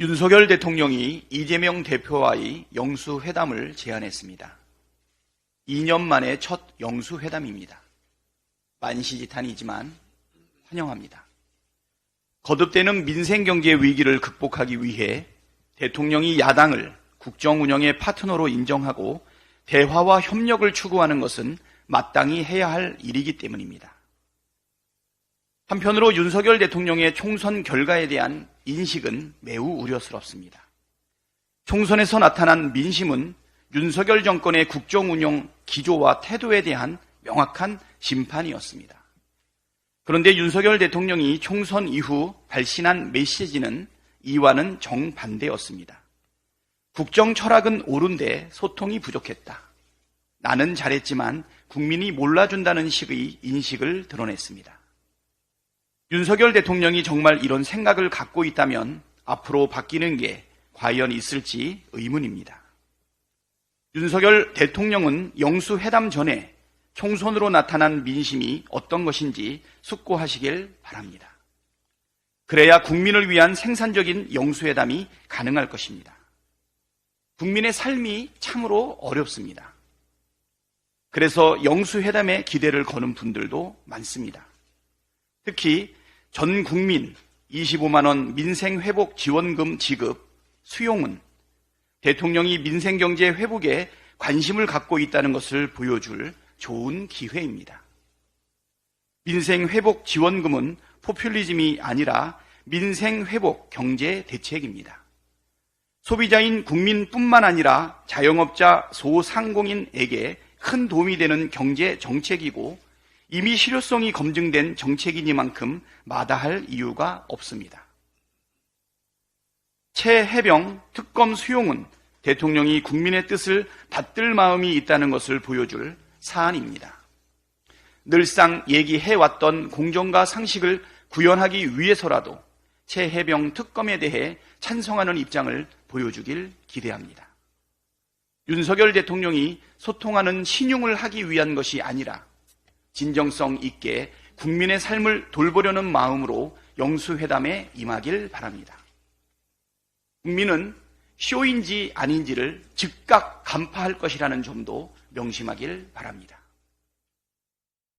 윤석열 대통령이 이재명 대표와의 영수회담을 제안했습니다. 2년 만에 첫 영수회담입니다. 만시지탄이지만 환영합니다. 거듭되는 민생경제 위기를 극복하기 위해 대통령이 야당을 국정 운영의 파트너로 인정하고 대화와 협력을 추구하는 것은 마땅히 해야 할 일이기 때문입니다. 한편으로 윤석열 대통령의 총선 결과에 대한 인식은 매우 우려스럽습니다. 총선에서 나타난 민심은 윤석열 정권의 국정 운영 기조와 태도에 대한 명확한 심판이었습니다. 그런데 윤석열 대통령이 총선 이후 발신한 메시지는 이와는 정반대였습니다. 국정 철학은 옳은데 소통이 부족했다. 나는 잘했지만 국민이 몰라준다는 식의 인식을 드러냈습니다. 윤석열 대통령이 정말 이런 생각을 갖고 있다면 앞으로 바뀌는 게 과연 있을지 의문입니다. 윤석열 대통령은 영수회담 전에 총선으로 나타난 민심이 어떤 것인지 숙고하시길 바랍니다. 그래야 국민을 위한 생산적인 영수회담이 가능할 것입니다. 국민의 삶이 참으로 어렵습니다. 그래서 영수회담에 기대를 거는 분들도 많습니다. 특히 전 국민 25만원 민생회복 지원금 지급 수용은 대통령이 민생경제 회복에 관심을 갖고 있다는 것을 보여줄 좋은 기회입니다. 민생회복 지원금은 포퓰리즘이 아니라 민생회복 경제 대책입니다. 소비자인 국민뿐만 아니라 자영업자 소상공인에게 큰 도움이 되는 경제 정책이고 이미 실효성이 검증된 정책이니만큼 마다할 이유가 없습니다. 최해병 특검 수용은 대통령이 국민의 뜻을 받들 마음이 있다는 것을 보여줄 사안입니다. 늘상 얘기해왔던 공정과 상식을 구현하기 위해서라도 최해병 특검에 대해 찬성하는 입장을 보여주길 기대합니다. 윤석열 대통령이 소통하는 신용을 하기 위한 것이 아니라 진정성 있게 국민의 삶을 돌보려는 마음으로 영수회담에 임하길 바랍니다. 국민은 쇼인지 아닌지를 즉각 간파할 것이라는 점도 명심하길 바랍니다.